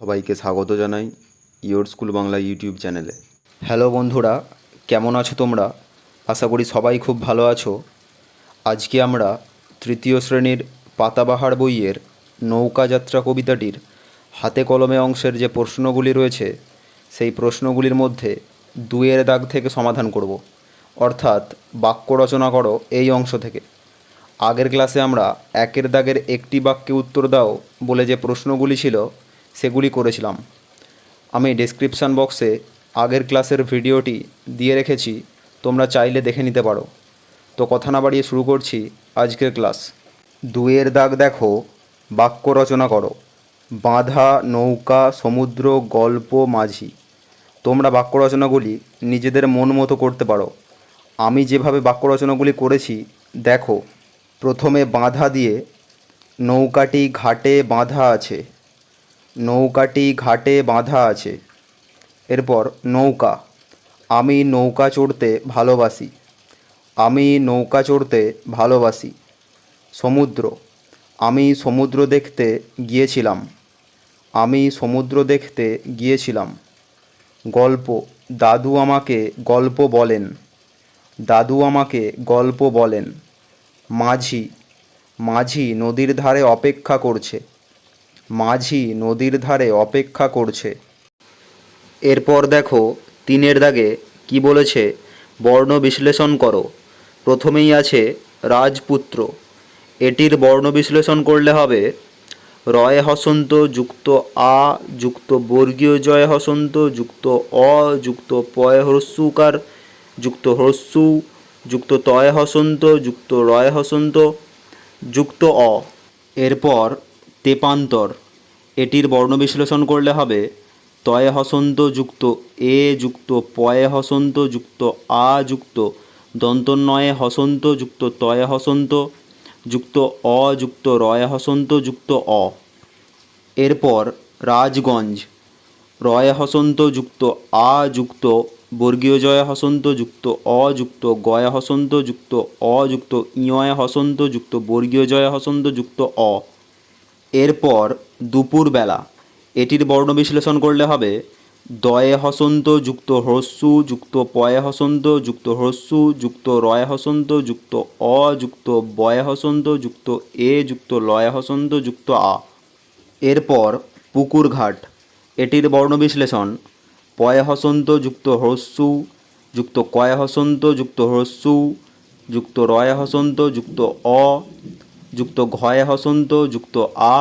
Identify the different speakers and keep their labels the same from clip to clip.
Speaker 1: সবাইকে স্বাগত জানাই ইয়োর স্কুল বাংলা ইউটিউব চ্যানেলে। হ্যালো বন্ধুরা, কেমন আছো তোমরা? আশা করি সবাই খুব ভালো আছো। আজকে আমরা তৃতীয় শ্রেণির পাতাবাহার বইয়ের নৌকা যাত্রা কবিতাটির হাতে কলমে অংশের যে প্রশ্নগুলি রয়েছে, সেই প্রশ্নগুলির মধ্যে দুয়ের দাগ থেকে সমাধান করব। অর্থাৎ বাক্য রচনা করো এই অংশ থেকে। আগের ক্লাসে আমরা একের দাগের একটি বাক্যে উত্তর দাও বলে যে প্রশ্নগুলি ছিল সেগুলি করেছিলাম। আমি ডেসক্রিপশান বক্সে আগের ক্লাসের ভিডিওটি দিয়ে রেখেছি, তোমরা চাইলে দেখে নিতে পারো। তো কথা না বাড়িয়ে শুরু করছি আজকের ক্লাস দুয়ের দাগ দেখো, বাক্য রচনা করো। বাঁধা, নৌকা, সমুদ্র, গল্প, মাঝি। তোমরা বাক্য রচনাগুলি নিজেদের মন মতো করতে পারো। আমি যেভাবে বাক্য রচনাগুলি করেছি, দেখো। প্রথমে বাঁধা দিয়ে নৌকাটি ঘাটে বাঁধা আছে। নৌকাটি ঘাটে বাঁধা আছে। এরপর নৌকা। আমি নৌকা চড়তে ভালোবাসি। আমি নৌকা চড়তে ভালোবাসি। সমুদ্র। আমি সমুদ্র দেখতে গিয়েছিলাম। আমি সমুদ্র দেখতে গিয়েছিলাম। গল্প। দাদু আমাকে গল্প বলেন। দাদু আমাকে গল্প বলেন। মাঝি। মাঝি নদীর ধারে অপেক্ষা করছে। মাঝি নদীর ধারে অপেক্ষা করছে। এরপর দেখো তিনের দাগে কি বলেছে, বর্ণ বিশ্লেষণ করো। প্রথমেই আছে, রাজপুত্র। এটির বর্ণ বিশ্লেষণ করলে হবে, রয় হসন্ত যুক্ত আ, যুক্ত বর্গীয় জয় হসন্ত, যুক্ত অ, যুক্ত পয় হ্রস্যুকার, যুক্ত হ্রস্যু, যুক্ত তয় হসন্ত, যুক্ত রয় হসন্ত, যুক্ত অ। এরপর তেপান্তর। এটির বর্ণ বিশ্লেষণ করলে হবে তয়ে হসন্ত যুক্ত এ যুক্ত পয়ে হসন্ত যুক্ত আ যুক্ত দন্তন্নয়ে হসন্ত যুক্ত তয়ে হসন্ত যুক্ত অ যুক্ত রয়ে হসন্ত যুক্ত অ। এরপর রাজগঞ্জ, রয়ে হসন্ত যুক্ত আ যুক্ত বর্গীয় জয় হসন্ত যুক্ত অ যুক্ত, গয় হসন্ত যুক্ত অ যুক্ত ইয় হসন্ত যুক্ত বর্গীয় জয় হসন্ত যুক্ত অ। এরপর দুপুরবেলা। এটির বর্ণ বিশ্লেষণ করলে হবে, দয়ে হসন্ত যুক্ত হ্রস্যু যুক্ত পয়ে হসন্ত যুক্ত হ্রস্যু যুক্ত রয় হসন্ত যুক্ত অ যুক্ত বয়ে হসন্ত যুক্ত এ যুক্ত লয় হসন্ত যুক্ত আ। এরপর পুকুরঘাট এটির বর্ণ বিশ্লেষণ, পয়ে হসন্ত যুক্ত হ্রস্যু যুক্ত কয় হসন্ত যুক্ত হ্রস্যু যুক্ত রয় হসন্ত যুক্ত অ যুক্ত ঘয়ে হসন্ত যুক্ত আ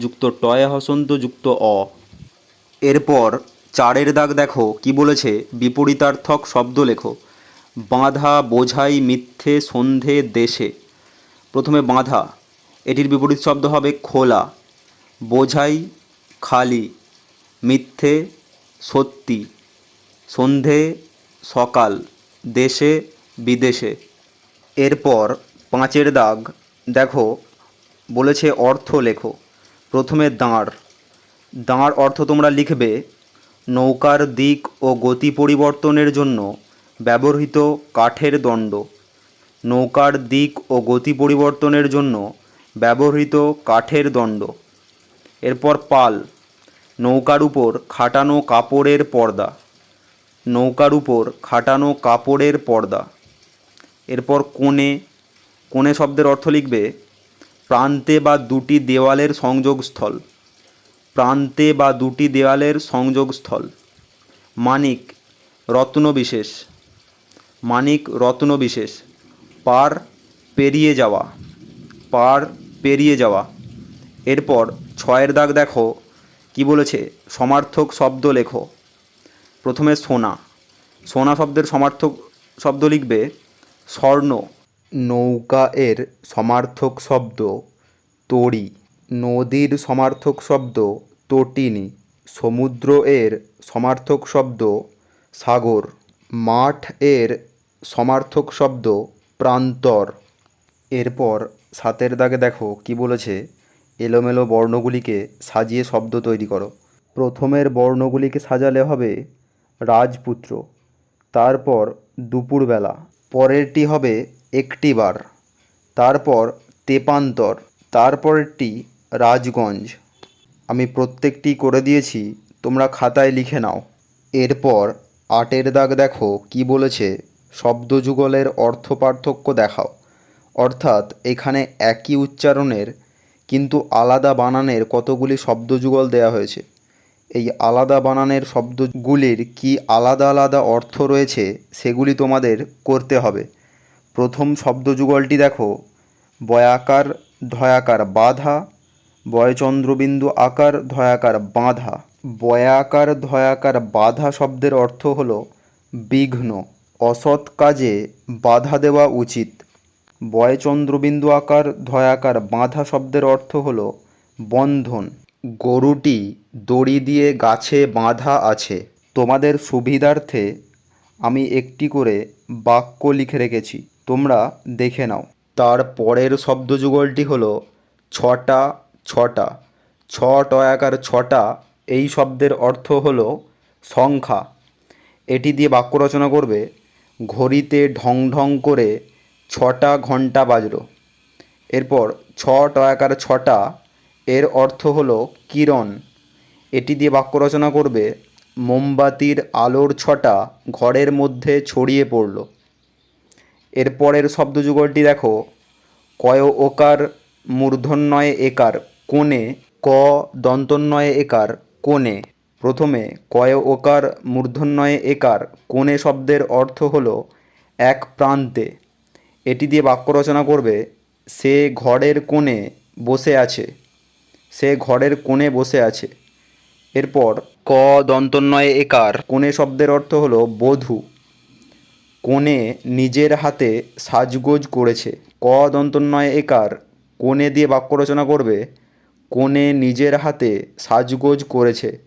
Speaker 1: যুক্ত টয়ে হসন্ত, যুক্ত অ। এরপর চারের দাগ দেখো, কি বলেছে? বিপরীতার্থক শব্দ লেখো। বাঁধা বোঝাই মিথ্যে, সন্ধে দেশে। প্রথমে বাঁধা, এটির বিপরীত শব্দ হবে খোলা। বোঝাই খালি, মিথ্যে সত্যি। সন্ধে সকাল, দেশে বিদেশে। এরপর পাঁচের দাগ দেখো, বলেছে অর্থ লেখো। প্রথমে দাঁড়। দাঁড় অর্থ তোমরা লিখবে, নৌকার দিক ও গতি পরিবর্তনের জন্য ব্যবহৃত কাঠের দণ্ড। নৌকার দিক ও গতি পরিবর্তনের জন্য ব্যবহৃত কাঠের দণ্ড। এরপর পাল, নৌকার উপর খাটানো কাপড়ের পর্দা। নৌকার উপর খাটানো কাপড়ের পর্দা। এরপর কোণে কোণে শব্দের অর্থ লিখবে প্রান্তে বা দুটি দেওয়ালের সংযোগস্থল। প্রান্তে বা দুটি দেওয়ালের সংযোগস্থল। মানিক, রত্নবিশেষ। মানিক, রত্নবিশেষ। পার পেরিয়ে যাওয়া। পার পেরিয়ে যাওয়া। এরপর ছয়ের দাগ দেখো। কি বলেছে? সমার্থক শব্দ লেখো। প্রথমে সোনা। সোনা শব্দের সমার্থক শব্দ লিখবে স্বর্ণ। নৌকা এর সমার্থক শব্দ তড়ি, নদীর সমার্থক শব্দ তটিনী সমুদ্র এর সমার্থক শব্দ সাগর মাঠ এর সমার্থক শব্দ প্রান্তর। এরপর সাতের দাগে দেখো কি বলেছে। এলোমেলো বর্ণগুলিকে সাজিয়ে শব্দ তৈরি করো। প্রথমের বর্ণগুলিকে সাজালে হবে রাজপুত্র, তারপর দুপুরবেলা, পরেরটি হবে একটিবার, তারপর তেপান্তর তারপরেরটি রাজগঞ্জ। আমি প্রত্যেকটি করে দিয়েছি, তোমরা খাতায় লিখে নাও। এরপর আটের দাগ দেখো, কি বলেছে? শব্দযুগলের অর্থ পার্থক্য দেখাও। অর্থাৎ এখানে একই উচ্চারণের, কিন্তু আলাদা বানানের কতগুলি শব্দযুগল দেওয়া হয়েছে? এই আলাদা বানানের শব্দগুলির কি আলাদা আলাদা অর্থ রয়েছে, সেগুলি তোমাদের করতে হবে। প্রথম শব্দযুগলটি দেখো। বয়াকার, ধয়াকার, বাধা। বয়চন্দ্রবিন্দু আকার, ধয়াকার, বাঁধা। বয়াকার, ধয়াকার, বাধা শব্দের অর্থ হলো বিঘ্ন, অসৎ কাজে বাধা দেওয়া উচিত। বয়চন্দ্রবিন্দু আকার, ধয়াকার, বাঁধা শব্দের অর্থ হলো বন্ধন। গরুটি দড়ি দিয়ে গাছে বাঁধা আছে। তোমাদের সুবিধার্থে আমি একটি করে বাক্য লিখে রেখেছি। তোমরা দেখে নাও। তার পরের শব্দযুগলটি হলো ছটা ছটা। ছ টয়াকার ছটা, এই শব্দের অর্থ হলো সংখ্যা। এটি দিয়ে বাক্য রচনা করবে, ঘড়িতে ঢং ঢং করে ছটা ঘণ্টা বাজলো। এরপর ছ টয়াকার ছটা, এর অর্থ হলো কিরণ। এটি দিয়ে বাক্য রচনা করবে, মোমবাতির আলোর ছটা ঘরের মধ্যে ছড়িয়ে পড়ল। এরপরের শব্দযুগলটি দেখো। কয় ওকার মূর্ধন্যয় একার, কোণে ক দন্তন্যয় একার, কোণে। প্রথমে, কয় ওকার মূর্ধন্যয় একার, কোণে শব্দের অর্থ হলো এক প্রান্তে। এটি দিয়ে বাক্য রচনা করবে, সে ঘরের কোণে বসে আছে। সে ঘরের কোণে বসে আছে। এরপর, ক দন্তন্যয় একার, কোণে শব্দের অর্থ হলো বধূ। কোণে নিজের হাতে সাজগোজ করেছে। ক দন্তন্যয় একার কোণে দিয়ে বাক্য রচনা করবে। কোণে নিজের হাতে সাজগোজ করেছে।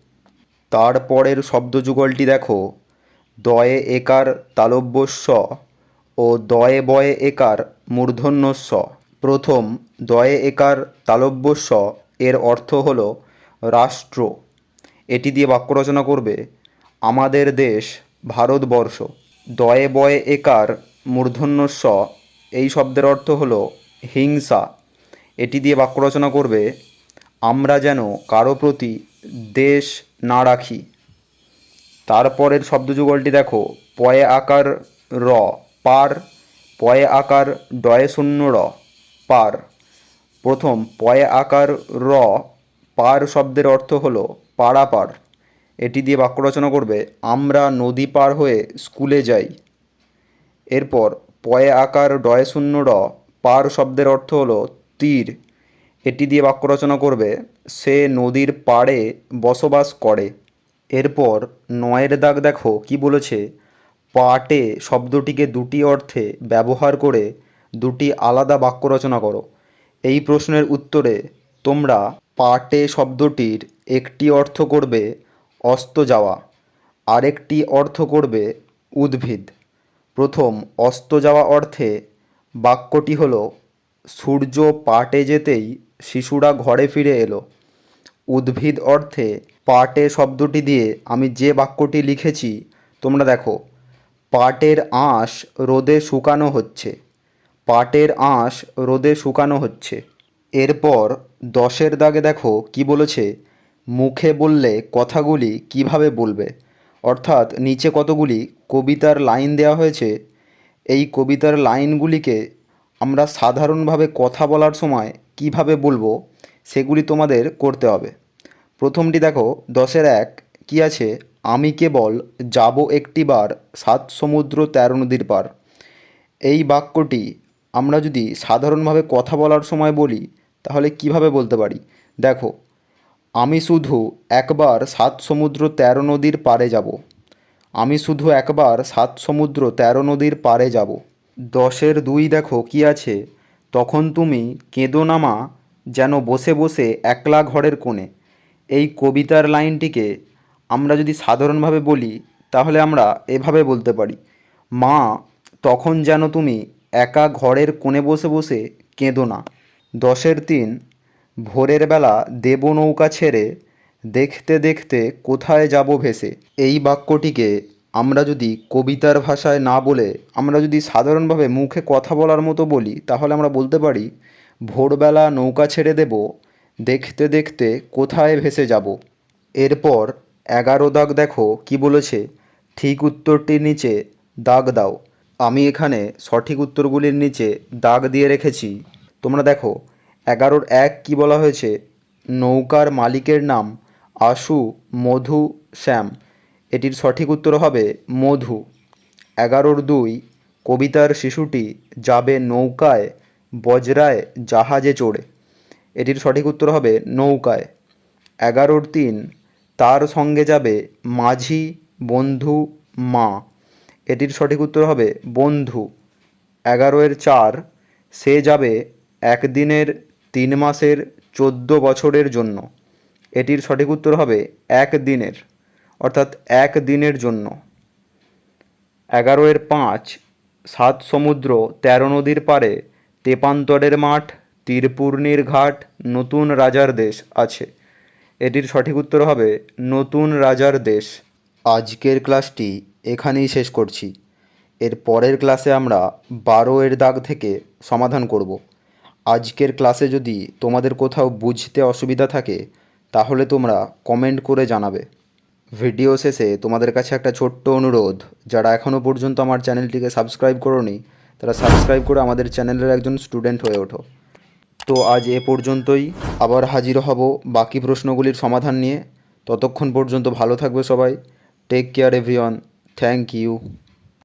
Speaker 1: তারপরের শব্দযুগলটি দেখো। দয়ে একার তালব্য ও দয়ে বয়ে একার মূর্ধন্য প্রথম, দয়ে একার তালব্য এর অর্থ হল রাষ্ট্র। এটি দিয়ে বাক্য রচনা করবে, আমাদের দেশ ভারতবর্ষ। দয়ে বয়ে একার মূর্ধন্য স এই শব্দের অর্থ হলো হিংসা। এটি দিয়ে বাক্য রচনা করবে, আমরা যেন কারও প্রতি দেশ না রাখি। তারপরের শব্দযুগলটি দেখো, পয়ে আকার র, পার। পয়ে আকার ডয়ে শূন্য র, পার। প্রথম, পয়ে আকার র, পার শব্দের অর্থ হলো পারাপার। এটি দিয়ে বাক্য রচনা করবে, আমরা নদী পার হয়ে স্কুলে যাই। এরপর, পয়ে আকার ডয়ে শূন্য ড। পার শব্দের অর্থ হলো তীর। এটি দিয়ে বাক্য রচনা করবে, সে নদীর পাড়ে বসবাস করে। এরপর, নয়ের দাগ দেখো, কি বলেছে? পাটে শব্দটিকে দুটি অর্থে ব্যবহার করে দুটি আলাদা বাক্য রচনা করো। এই প্রশ্নের উত্তরে, তোমরা পাটে শব্দটির একটি অর্থ করবে অস্ত যাওয়া। আরেকটি অর্থ করবে উদ্ভিদ। প্রথম, অস্ত যাওয়া অর্থে বাক্যটি হলো, সূর্য পাটে যেতেই শিশুরা ঘরে ফিরে এলো। উদ্ভিদ অর্থে পাটে শব্দটি দিয়ে আমি যে বাক্যটি লিখেছি, তোমরা দেখো, পাটের আঁশ রোদে শুকানো হচ্ছে। পাটের আঁশ রোদে শুকানো হচ্ছে। এরপর দশের দাগে দেখো কি বলেছে মুখে বললে কথাগুলি কীভাবে বলবে? অর্থাৎ নিচে কতগুলি কবিতার লাইন দেওয়া হয়েছে? এই কবিতার লাইনগুলিকে আমরা সাধারণভাবে কথা বলার সময় কীভাবে বলব, সেগুলি তোমাদের করতে হবে। প্রথমটি দেখো, দশের এক, কি আছে? আমি কেবল যাব একটিবার সাত সমুদ্র তেরো নদীর পার। এই বাক্যটি আমরা যদি সাধারণভাবে কথা বলার সময় বলি, তাহলে কীভাবে বলতে পারি? দেখো আমি শুধু একবার সাত সমুদ্র তেরো নদীর পারে যাব। আমি শুধু একবার সাত সমুদ্র তেরো নদীর পারে যাব। দশের দুই দেখো কি আছে। তখন তুমি কেঁদো নামা যেন বসে বসে একলা ঘরের কোণে। এই কবিতার লাইনটিকে আমরা যদি সাধারণভাবে বলি, তাহলে আমরা এভাবে বলতে পারি। মা, তখন যেন তুমি একা ঘরের কোণে বসে বসে কেঁদো না। দশের তিন ভোরের বেলা দেব নৌকা ছেড়ে দেখতে দেখতে কোথায় যাব ভেসে? এই বাক্যটিকে আমরা যদি কবিতার ভাষায় না বলে, আমরা যদি সাধারণভাবে মুখে কথা বলার মতো বলি, তাহলে আমরা বলতে পারি, ভোরবেলা নৌকা ছেড়ে দেব, দেখতে দেখতে কোথায় ভেসে যাব। এরপর এগারো দাগ দেখো কি বলেছে। ঠিক উত্তরটির নিচে দাগ দাও। আমি এখানে সঠিক উত্তরগুলির নিচে দাগ দিয়ে রেখেছি। তোমরা দেখো এগারোর এক কি বলা হয়েছে? নৌকার মালিকের নাম আশু মধু শ্যাম। এটির সঠিক উত্তর হবে মধু। এগারোর দুই, কবিতার শিশুটি যাবে নৌকায়, বজরায় জাহাজে চড়ে। এটির সঠিক উত্তর হবে নৌকায়। এগারোর তিন, তার সঙ্গে যাবে মাঝি, বন্ধু, মা। এটির সঠিক উত্তর হবে বন্ধু। এগারোয়ের চার, সে যাবে একদিনের তিন মাসের চোদ্দ বছরের জন্য। এটির সঠিক উত্তর হবে এক দিনের, অর্থাৎ এক দিনের জন্য। এগারো এর পাঁচ, সাত সমুদ্র, তেরো নদীর পারে তেপান্তরের মাঠ তীরপূর্ণির ঘাট, নতুন রাজার দেশ আছে। এটির সঠিক উত্তর হবে নতুন রাজার দেশ। আজকের ক্লাসটি এখানেই শেষ করছি। এর পরের ক্লাসে আমরা বারো এর দাগ থেকে সমাধান করব। আজকের ক্লাসে যদি তোমাদের কোথাও বুঝতে অসুবিধা থাকে, তাহলে তোমরা কমেন্ট করে জানাবে। ভিডিও শেষে তোমাদের কাছে একটা ছোট্ট অনুরোধ, যারা এখনও পর্যন্ত আমার চ্যানেলটিকে সাবস্ক্রাইব করোনি, তারা সাবস্ক্রাইব করে আমাদের চ্যানেলের একজন স্টুডেন্ট হয়ে ওঠো। তো আজ এ পর্যন্তই, আবার হাজির হব বাকি প্রশ্নগুলির সমাধান নিয়ে। ততক্ষণ পর্যন্ত ভালো থাকবে সবাই। Take care everyone thank you